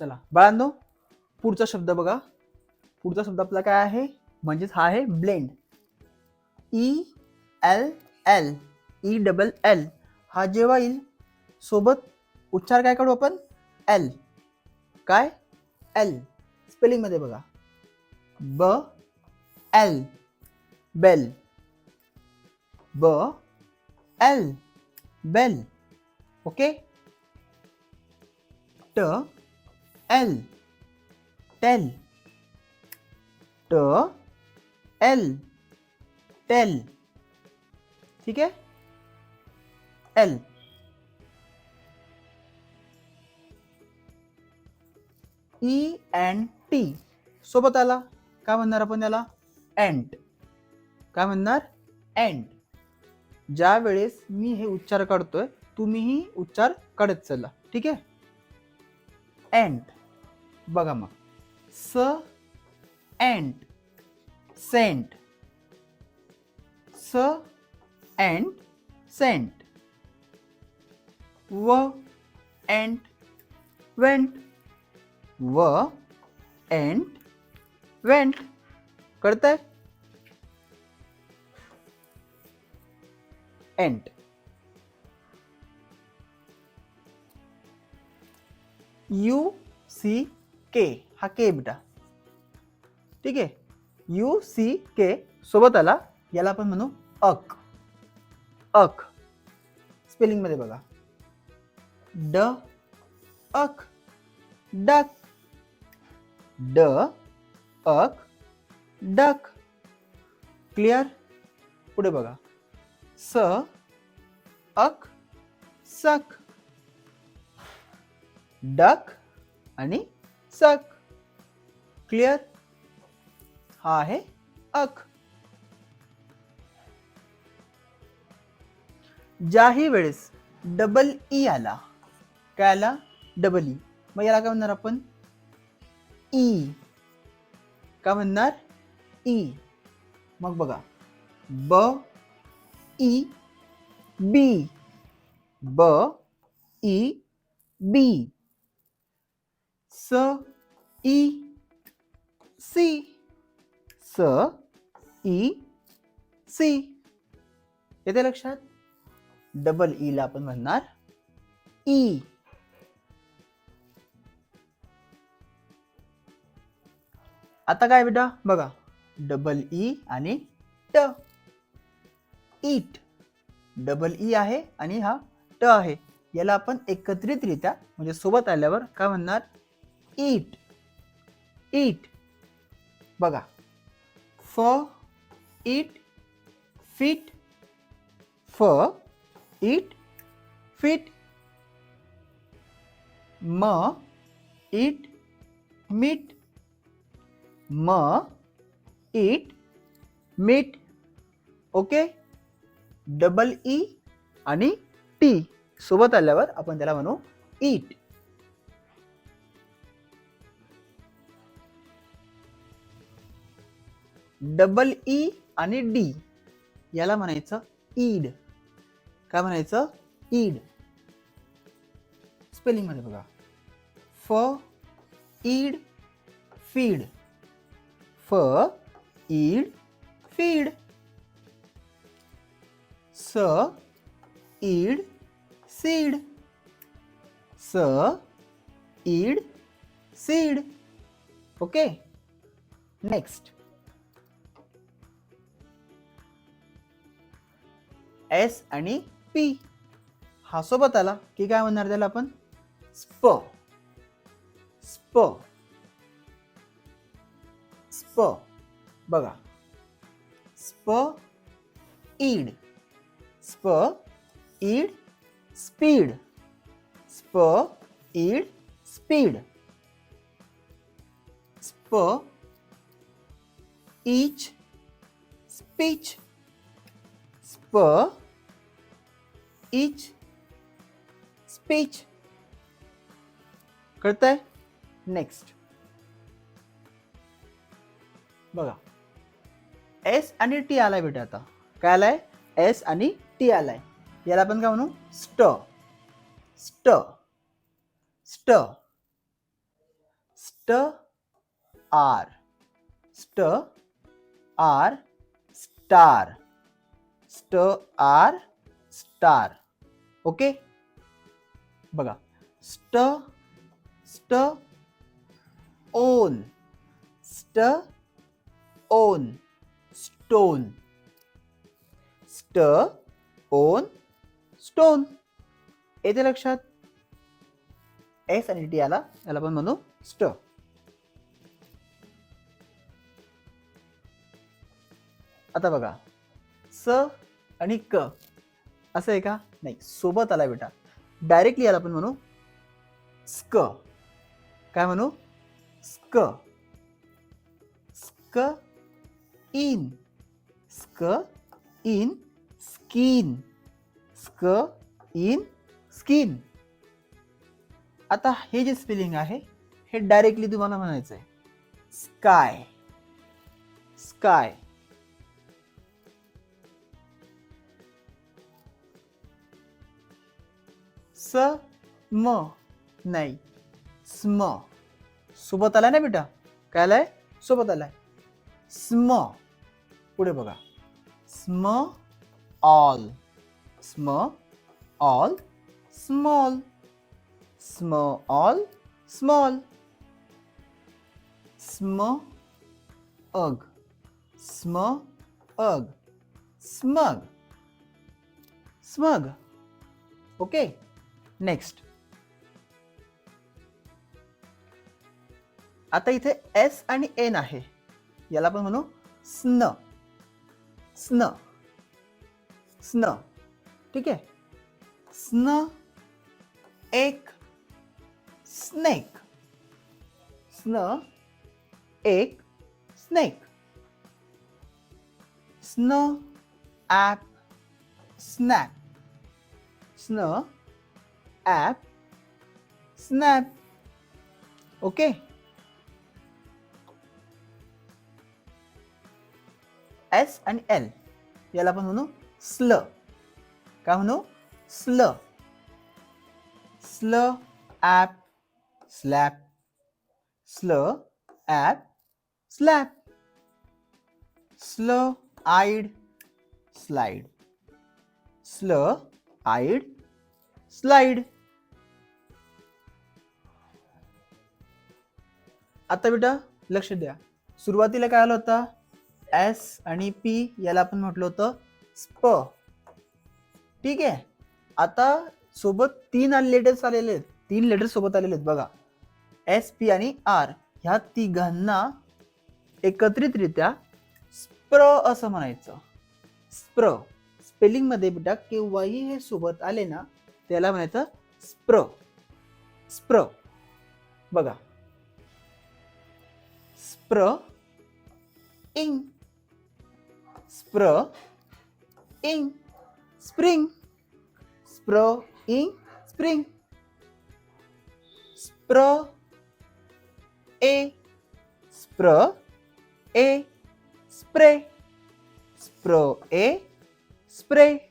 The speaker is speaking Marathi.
चला. बाळांनो पुढचा शब्द बघा. पुढचा शब्द आपला काय आहे? म्हणजेच हा आहे blend. E L L E double L हा जेव्हा येईल सोबत उच्चार काय काढू आपण? एल काय? एल स्पेलिंगमध्ये बघा. B el bell b el bell okay t el tell t el tell ठीक आहे एल ई अँड टी सोबत आला. काय म्हणणार आपण याला? एंट काय म्हणणार? एंट ज्या वेळेस मी हे उच्चार काढतोय तुम्हीही उच्चार काढत चला. ठीक आहे एंट बघा मग. S ent sent s ent sent w ent went w ent went कळतंय? एंट यू सी के हा के बेटा. ठीक आहे? यू सी के सोबत आला याला आपण म्हणू अक. अक. स्पेलिंगमध्ये बघा. ड अक. डक. ड अक. डक. क्लिअर पुढे बघा. स अक. सक. डक आणि सक. क्लिअर हा आहे. अक. ज्याही वेळेस डबल ई e आला काय आला? Double E e. मग याला काय म्हणणार आपण? E. ई काय म्हणणार? ई मग बघा. ब ई बी b E bee s E see. S E see. येते लक्षात? डबल ई e ला आपण म्हणणार ई आता काय बेटा? बघा. डबल ई e आणि ट ईट डबल ई आहे आणि हा ट आहे. याला आपण एकत्रितरित्या म्हणजे सोबत आल्यावर काय म्हणणार? ईट ईट बघा. F it fit f it fit m it meet m it meet okay double E आणि टी सोबत आल्यावर आपण त्याला म्हणू ईट डबल ई आणि डी. याला म्हणायचं ईड. काय म्हणायचं? ईड. स्पेलिंगमध्ये बघा. फ ईड फीड. फ ईड feed. S eed seed. S eed seed. Okay? Next S आणि पी. हा सोबत आला. की काय म्हणणार त्याला आपण? स्प. स्प. स्प. बघा. स्प ईड. Sp eed speed. Sp eed speed. Sp eech speech. Per eech speech. कळतंय? नेक्स्ट बघा. एस आणि टी आलाय बेटा आता. काय आलाय? एस आणि टी आलाय. याला आपण काय म्हणू? स्ट. स्ट. St. St ar. St ar star. St ar star. Okay? बघा. St st one. St one. Stone. St one. Stone. येते लक्षात? एस आणि टी आला याला आपण म्हणू स्ट. आता बघा. स आणि क. असं आहे का? नाही सोबत आला बेटा. डायरेक्टली याला आपण म्हणू स्क काय म्हणू? Sk sk in. Sk in skin. Sk in skin. आता हे जे स्पेलिंग आहे हे डायरेक्टली तुम्हाला म्हणायचं आहे स्काय स्काय स म नाही. स्म. सोबत आलाय ना बेटा? काय आलाय? सोबत आलाय. स्म. पुढे बघा. Sm all. Sm all small. Sm all small. Sm ug. Sm अग. स्मग. स्मग. ओके. नेक्स्ट आता इथे एस आणि एन आहे. याला आपण म्हणू स्न. स्न. स्न. ठीक आहे? स्न, ake snake sn, ake snake sn ap snap sn ap snap okay S आणि एल याला आपण म्हणू स्ल काय म्हणू? Sl sl ap slap sl ap slap sl ide slide sl ide slide आता बेटा लक्ष द्या. सुरुवातीला काय आलं होतं? एस आणि पी याला आपण म्हटलं होतं स्प. ठीक आहे? आता सोबत तीन लेटर्स आलेले आहेत. तीन लेटर्स सोबत आलेले आहेत बघा. एस पी आणि आर ह्या तिघांना एकत्रितरित्या स्प्र असं म्हणायचं. स्प्र. स्पेलिंगमध्ये बेटा केव्हाही हे सोबत आले ना त्याला म्हणायचं स्प्र. स्प्र. बघा. spr In. spr In. spring. Spro. In. spring. Spro. E. Spro. E. Spray spro. E. Spray